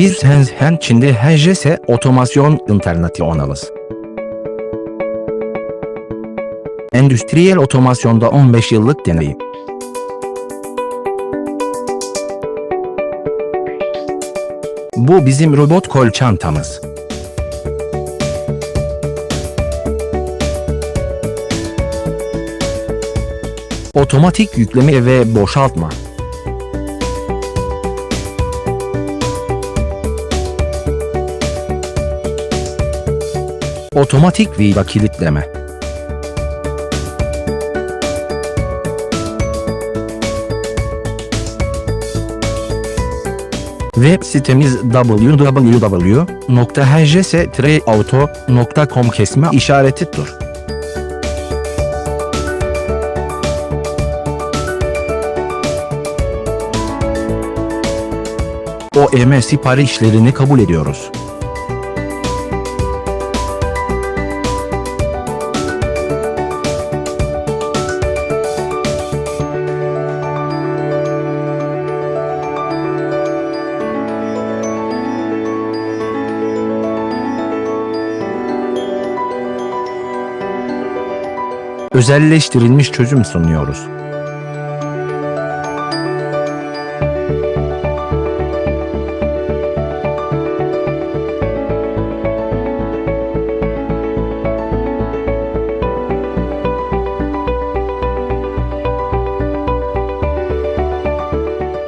Bir Shenzhen Çin'de HJS Otomasyon Internationalız. Endüstriyel otomasyonda 15 yıllık deneyim. Bu bizim robot kol çantamız. Otomatik yükleme ve boşaltma. Otomatik vida kilitleme. Web sitemiz www.hjs-auto.com kesme işareti tur. OEM siparişlerini kabul ediyoruz. Özelleştirilmiş çözüm sunuyoruz.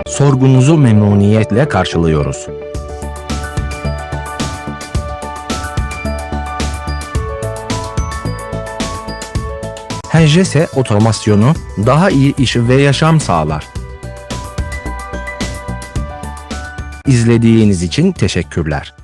Sorgunuzu memnuniyetle karşılıyoruz. HJS otomasyonu daha iyi iş ve yaşam sağlar. İzlediğiniz için teşekkürler.